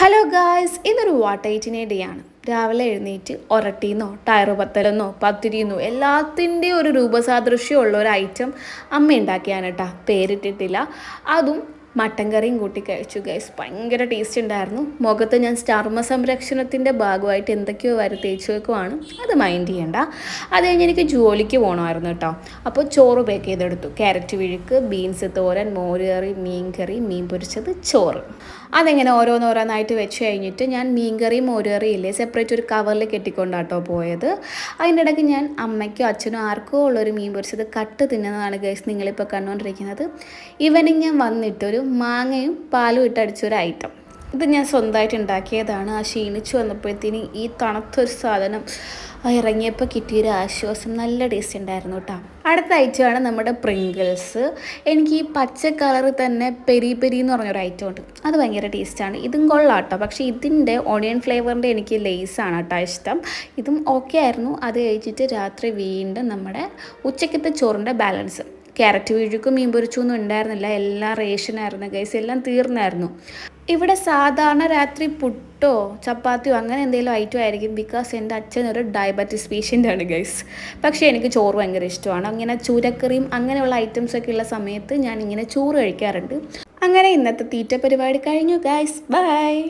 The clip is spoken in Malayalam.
ഹലോ ഗായ്സ് ഇന്നൊരു വാട്ടൈറ്റിനെ ഡേ ആണ്. രാവിലെ എഴുന്നേറ്റ് ഒരട്ടീന്നോ ടയറ് പത്തലെന്നോ പത്തിരിന്നോ എല്ലാത്തിന്റെയും ഒരു രൂപസാദൃശ്യമുള്ള ഒരു ഐറ്റം അമ്മ ഉണ്ടാക്കിയാണ് കേട്ടോ പേരിട്ടിട്ടില്ല. അതും മട്ടൻ കറിയും കൂട്ടി കഴിച്ചു ഗൈസ് ഭയങ്കര ടേസ്റ്റ് ഉണ്ടായിരുന്നു. മുഖത്ത് ഞാൻ ചർമ്മ സംരക്ഷണത്തിന്റെ ഭാഗമായിട്ട് എന്തൊക്കെയോ വരെ തേച്ച് വെക്കുവാണ്. അത് മൈൻഡ് ചെയ്യണ്ട. അത് കഴിഞ്ഞ് എനിക്ക് ജോലിക്ക് പോകണമായിരുന്നു കേട്ടോ അപ്പോൾ ചോറ് പാക്ക് ചെയ്തെടുത്തു. ക്യാരറ്റ് വിഴുക്ക് ബീൻസ് തോരൻ മോര് കറി മീൻ കറി മീൻ പൊരിച്ചത് ചോറ്. അതെങ്ങനെ ഓരോന്നോരോന്നായിട്ട് വെച്ച് കഴിഞ്ഞിട്ട് ഞാൻ മീൻ കറിയും മോര് കറിയും ഇല്ലേ സെപ്പറേറ്റ് ഒരു കവറിൽ കെട്ടിക്കൊണ്ടാട്ടോ പോയത്. അതിന്റെ ഇടയ്ക്ക് ഞാൻ അമ്മയ്ക്കോ അച്ഛനോ ആർക്കോ ഉള്ളൊരു മീൻ പൊരിച്ചത് കട്ട് തിന്നുന്നതാണ് ഗൈസ് നിങ്ങളിപ്പോൾ കണ്ടുകൊണ്ടിരിക്കുന്നത് ഈവനിങ് ഞാൻ വന്നിട്ട് ഒരു മാങ്ങയും പാലും ഇട്ടടിച്ച ഒരു ഐറ്റം ഇത് ഞാൻ സ്വന്തമായിട്ട് ഉണ്ടാക്കിയതാണ്. ആ ക്ഷീണിച്ച് വന്നപ്പോഴത്തേന് ഈ തണുത്തൊരു സാധനം ഇറങ്ങിയപ്പോൾ കിട്ടിയൊരു ആശ്വാസം നല്ല ടേസ്റ്റ് ഉണ്ടായിരുന്നു കേട്ടോ അടുത്ത ഐറ്റമാണ് നമ്മുടെ പ്രിങ്കിൾസ് എനിക്ക് ഈ പച്ച കളറിൽ തന്നെ പെരി പെരി എന്ന് പറഞ്ഞൊരു ഐറ്റം ഉണ്ട്. അത് ഭയങ്കര ടേസ്റ്റാണ് ഇതും കൊള്ളാം കേട്ടോ പക്ഷേ ഇതിന്റെ ഓണിയൻ ഫ്ലേവറിന്റെ എനിക്ക് ലേസാണ് കേട്ടോ ഇഷ്ടം. ഇതും ഓക്കെ ആയിരുന്നു. അത് കഴിച്ചിട്ട് രാത്രി വീണ്ടും നമ്മുടെ ഉച്ചക്കത്തെ ചോറിന്റെ ബാലൻസ് ക്യാരറ്റ് വീഴുക്കും മീൻ പൊരിച്ചൊന്നും ഉണ്ടായിരുന്നില്ല. എല്ലാം റേഷനായിരുന്നു ഗൈസ് എല്ലാം തീർന്നായിരുന്നു. ഇവിടെ സാധാരണ രാത്രി പുട്ടോ ചപ്പാത്തിയോ അങ്ങനെ എന്തെങ്കിലും ഐറ്റം ആയിരിക്കും ബിക്കോസ് എന്റെ അച്ഛൻ ഒരു ഡയബറ്റിസ് പേഷ്യന്റ് ആണ് ഗൈസ് പക്ഷേ എനിക്ക് ചോറ് ഭയങ്കര ഇഷ്ടമാണ്. അങ്ങനെ ചൂരക്കറിയും അങ്ങനെയുള്ള ഐറ്റംസ് ഒക്കെ ഉള്ള സമയത്ത് ഞാൻ ഇങ്ങനെ ചോറ് കഴിക്കാറുണ്ട്. അങ്ങനെ ഇന്നത്തെ തീറ്റ പരിപാടി കഴിഞ്ഞു ഗൈസ് ബൈ